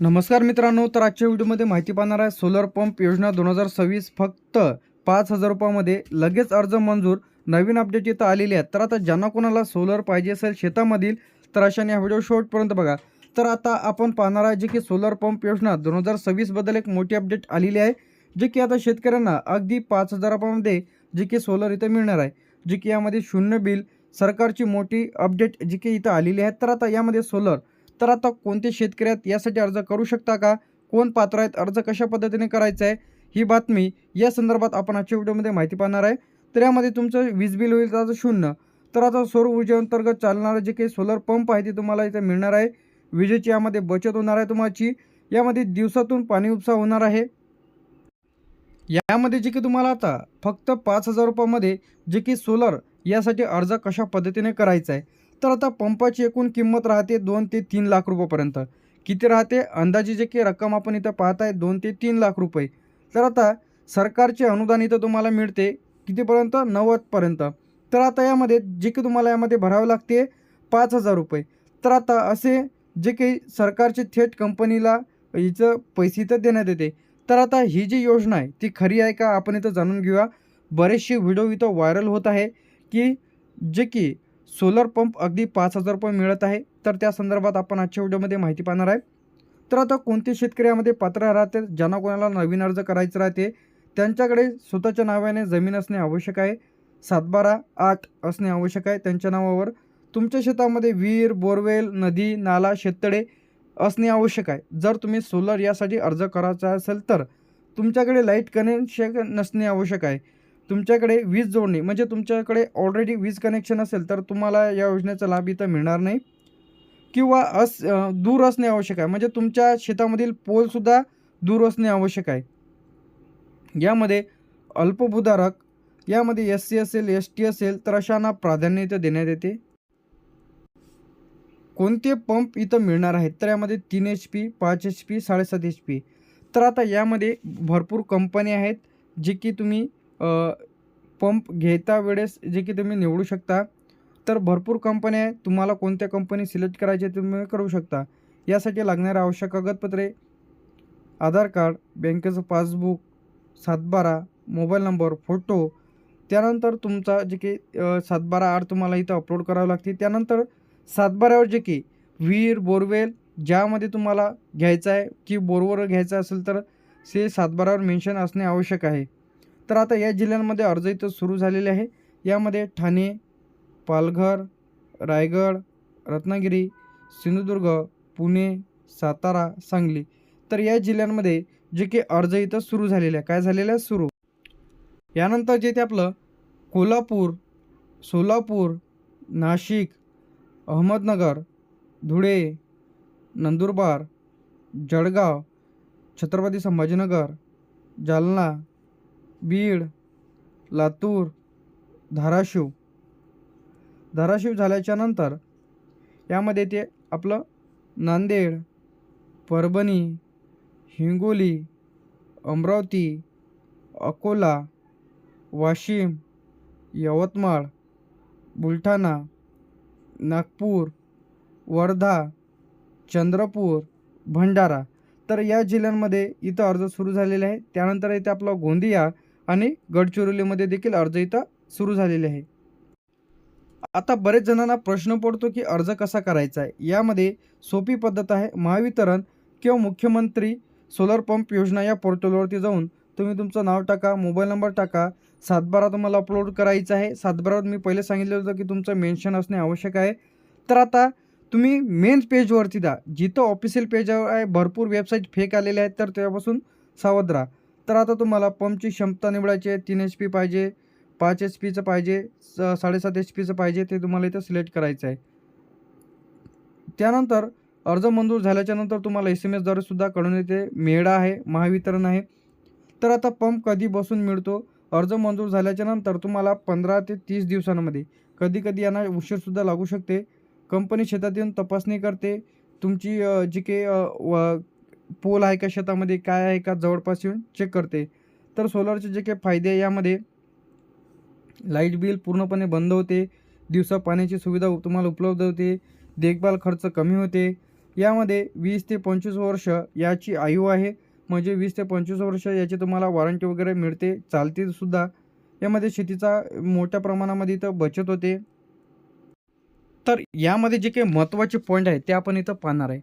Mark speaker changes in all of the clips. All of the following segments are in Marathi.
Speaker 1: नमस्कार मित्रांनो तर आजच्या व्हिडिओमध्ये माहिती पाहणार आहे सोलर पंप योजना दोन हजार सव्वीस फक्त पाच हजार रुपयामध्ये लगेच अर्ज मंजूर. नवीन अपडेट इथं आलेली आहे तर आता ज्यांना कोणाला सोलर पाहिजे असेल शेतामधील तर अशाने हा व्हिडिओ शेवटपर्यंत बघा. तर आता आपण पाहणार आहे जे की सोलर पंप योजना दोन हजार सव्वीसबद्दल एक मोठी अपडेट आलेली आहे जे की आता शेतकऱ्यांना अगदी पाच हजार रुपयामध्ये जे की सोलर इथं मिळणार आहे. जे की यामध्ये शून्य बिल सरकारची मोठी अपडेट जी की इथं आलेली आहे. तर आता यामध्ये सोलर तर आता कोणते शेतकरी आहेत यासाठी अर्ज करू शकता का? कोण पात्र आहेत? अर्ज कशा पद्धतीने करायचा आहे? ही बातमी या संदर्भात आपण आजच्या व्हिडिओमध्ये माहिती पाहणार आहे. तर यामध्ये तुमचं वीज बिल होईल तर शून्य. तर आता सौर ऊर्जेअंतर्गत चालणारं जे काही सोलर पंप आहे ते तुम्हाला इथे मिळणार आहे. विजेची यामध्ये बचत होणार आहे तुम्हाची यामध्ये दिवसातून पाणी उपसा होणार आहे. यामध्ये जे की तुम्हाला आता फक्त पाच हजार रुपयामध्ये जे की सोलर यासाठी अर्ज कशा पद्धतीने करायचा आहे? तर आता पंपाची एकूण किंमत राहते दोन ते तीन लाख रुपयापर्यंत. किती राहते? अंदाजे जे की रक्कम आपण इथं पाहत आहे दोन ते तीन लाख रुपये. तर आता सरकारचे अनुदान इथं तुम्हाला मिळते कितीपर्यंत? नव्वदपर्यंत. तर आता यामध्ये जे की तुम्हाला यामध्ये भरावं लागते पाच हजार रुपये. तर आता असे जे काही सरकारचे थेट कंपनीला हिचं पैसे इथं देण्यात येते. तर आता ही जी योजना आहे ती खरी आहे का? आपण इथं जाणून घेऊया. बरेचसे व्हिडिओ इथं व्हायरल होत आहे की जे की सोलर पंप अगदी पाच हजार रुपये मिळत आहे. तर त्या संदर्भात आपण आजच्या व्हिडिओमध्ये माहिती पाहणार आहे. तर आता कोणते शेतकरी यामध्ये पात्र राहते ज्यांना कोणाला नवीन अर्ज करायचं राहते त्यांच्याकडे स्वतःच्या नावाने जमीन असणे आवश्यक आहे. सातबारा आठ असणे आवश्यक आहे. त्यांच्या नावावर तुमच्या शेतामध्ये विहीर बोरवेल नदी नाला शेततळे असणे आवश्यक आहे. जर तुम्ही सोलर यासाठी अर्ज करायचा असेल तर तुमच्याकडे लाइट कनेक्शन नसणे आवश्यक आहे. तुमच्याकडे वीज जोडणी म्हणजे तुमच्याकडे ऑलरेडी वीज कनेक्शन असेल तर तुम्हाला या योजनेचा लाभ इथं मिळणार नाही. किंवा अस दूर असणे आवश्यक आहे. म्हणजे तुमच्या शेतामधील पोलसुद्धा दूर असणे आवश्यक आहे. यामध्ये अल्पभूधारक यामध्ये एस सी असेल एस टी असेल तर अशांना प्राधान्य इथं देण्यात येते. कोणते पंप इथं मिळणार आहेत? तर यामध्ये तीन एच पी पाच एच पी साडेसात एच पी तर आता यामध्ये भरपूर कंपन्या आहेत जे की तुम्ही पंप घेता वेळेस जे की तुम्ही निवडू शकता. तर भरपूर कंपन्या आहेत. तुम्हाला कोणत्या कंपनी सिलेक्ट करायचे तुम्ही करू शकता. यासाठी लागणारे आवश्यक कागदपत्रे आधार कार्ड बँकेचं पासबुक सातबारा मोबाईल नंबर फोटो. त्यानंतर तुमचा जे की सातबारा आर तुम्हाला इथं अपलोड करावं लागते त्यानंतर सातबाऱ्यावर जे की विहीर बोरवेल ज्यामध्ये तुम्हाला घ्यायचं आहे की बोरवर घ्यायचं असेल तर ते सातबारावर मेन्शन असणे आवश्यक आहे. तर आता या जिल्ह्यांमध्ये अर्ज इथं सुरू झालेले आहे. यामध्ये ठाणे पालघर रायगड रत्नागिरी सिंधुदुर्ग पुणे सातारा सांगली. तर या जिल्ह्यांमध्ये जे की अर्ज इथं सुरू झालेले आहे. काय झालेलं आहे? सुरू. यानंतर जे ते आपलं कोल्हापूर सोलापूर नाशिक अहमदनगर धुळे नंदुरबार जळगाव छत्रपती संभाजीनगर जालना बीड लातूर धाराशिव. धाराशिव झाल्याच्यानंतर यामध्ये ते आपलं नांदेड परभणी हिंगोली अमरावती अकोला वाशिम यवतमाळ बुलढाणा नागपूर वर्धा चंद्रपूर भंडारा. तर या जिल्ह्यांमध्ये इथं अर्ज सुरू झालेले आहे त्यानंतर इथे आपला गोंदिया आणि गडचिरोलीमध्ये देखील अर्ज इथं सुरू झालेले आहे. आता बरेच जणांना प्रश्न पडतो की अर्ज कसा करायचा आहे? यामध्ये सोपी पद्धत आहे महावितरण किंवा मुख्यमंत्री सोलर पंप योजना या पोर्टलवरती जाऊन तुम्ही तुमचं नाव टाका मोबाईल नंबर टाका. सातबारा तुम्हाला अपलोड करायचा आहे. सातबारावर मी पहिले सांगितलं होतं की तुमचं मेन्शन असणे आवश्यक आहे. तर आता तुम्ही मेन पेजवरती द्या जिथं ऑफिशियल पेज आहे भरपूर वेबसाईट फेक आलेले आहेत तर त्यापासून सावध राहा. तर आता तुम्हाला पंपची क्षमता निवडायची आहे तीन एच पी पाहिजे पाच एच पीचं पाहिजे स साडेसात एच पीचं पाहिजे ते तुम्हाला इथं सिलेक्ट करायचं आहे. त्यानंतर अर्ज मंजूर झाल्याच्यानंतर तुम्हाला एस एम एसद्वारे सुद्धा कळून येते. मेळा आहे महावितरण आहे. तर आता पंप कधी बसून मिळतो? अर्ज मंजूर झाल्याच्यानंतर तुम्हाला पंधरा ते तीस दिवसांमध्ये कधी कधी यांना उशीरसुद्धा लागू शकते. कंपनी शेतात येऊन तपासणी करते. तुमची जी काही व पोल आहे का शेतामध्ये काय आहे का जवळपास येऊन चेक करते. तर सोलरचे जे काही फायदे आहे यामध्ये लाइट बिल पूर्णपणे बंद होते. दिवसा पाण्याची सुविधा तुम्हाला उपलब्ध होते. देखभाल खर्च कमी होते. यामध्ये वीस ते पंचवीस वर्ष याची आयु आहे. म्हणजे वीस ते पंचवीस वर्ष याची तुम्हाला वॉरंटी वगैरे मिळते. चालते सुद्धा. यामध्ये शेतीचा मोठ्या प्रमाणामध्ये इथं बचत होते. तर यामध्ये जे काही महत्त्वाचे पॉईंट आहे ते आपण इथं पाहणार आहे.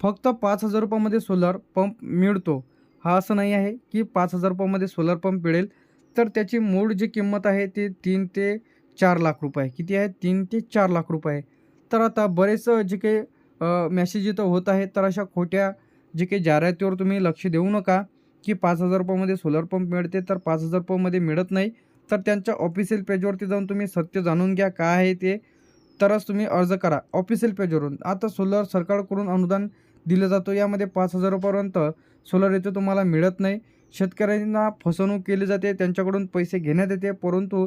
Speaker 1: फक्त पाच हजार रुपयामध्ये सोलर पंप मिळतो. हा असं नाही आहे की पाच हजार रुपयामध्ये सोलर पंप मिळेल. तर त्याची मूळ जी किंमत आहे ती तीन ते चार लाख रुपये. किती आहे? तीन ते चार लाख रुपये. तर आता बरेच जे काही मॅसेज इथं होत आहेत तर अशा खोट्या जे काही जाहिरातीवर तुम्ही लक्ष देऊ नका की पाच हजार रुपयामध्ये सोलर पंप मिळते तर पाच हजार रुपयामध्ये मिळत नाही. तर त्यांच्या ऑफिशियल पेजवरती जाऊन तुम्ही सत्य जाणून घ्या काय आहे ते. तरच तुम्ही अर्ज करा ऑफिशियल पेजवरून आता सोलर सरकारकडून अनुदान दिलं जातो. यामध्ये पाच हजार रुपयापर्यंत सोलर इथे तुम्हाला मिळत नाही. शेतकऱ्यांना फसवणूक केली जाते. त्यांच्याकडून पैसे घेण्यात येते. परंतु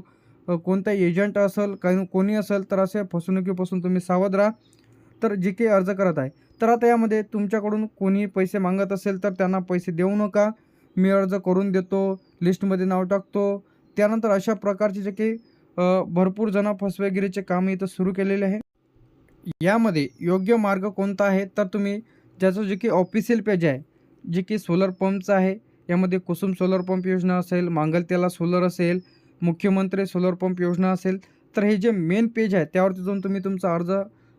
Speaker 1: कोणता एजंट असेल काही कोणी असेल तर असे फसवणुकीपासून तुम्ही सावध राहा. तर जे काही अर्ज करत आहे. तर आता यामध्ये तुमच्याकडून कोणी पैसे मागत असेल तर त्यांना पैसे देऊ नका. मी अर्ज करून देतो. लिस्टमध्ये नाव टाकतो. त्यानंतर अशा प्रकारचे जे काही भरपूर जण फसवेगिरीचे काम इथं सुरू केलेले आहे. यामध्ये योग्य मार्ग कोणता आहे? तर तुम्ही ज्याचं जे की ऑफिशियल पेज आहे जे की सोलर पंपचं आहे यामध्ये कुसुम सोलर पंप योजना असेल मांगलतेला सोलर असेल मुख्यमंत्री सोलर पंप योजना असेल तर हे जे मेन पेज आहे त्यावरती जाऊन तुम्ही तुमचा अर्ज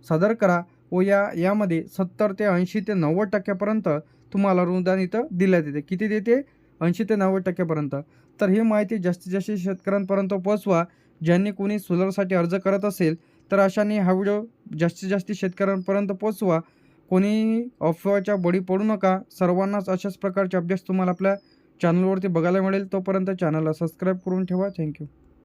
Speaker 1: सादर करा व या यामध्ये सत्तर ते ऐंशी ते नव्वद टक्क्यापर्यंत तुम्हाला अनुदान इथं दिल्या येते किती देते? ऐंशी ते नव्वद टक्क्यापर्यंत. तर ही माहिती जास्तीत जास्त शेतकऱ्यांपर्यंत पोहोचवा ज्यांनी कोणी सोलरसाठी अर्ज करत असेल तर अशाने हा व्हिडिओ जास्तीत जास्त शेतकऱ्यांपर्यंत पोचवा कोणी अफवाच्या बळी पडू नका. सर्वांनाच अशाच प्रकारचे अपडेट्स तुम्हाला आपल्या चॅनलवरती बघायला मिळेल. तोपर्यंत चॅनलला सबस्क्राईब करून ठेवा. थँक्यू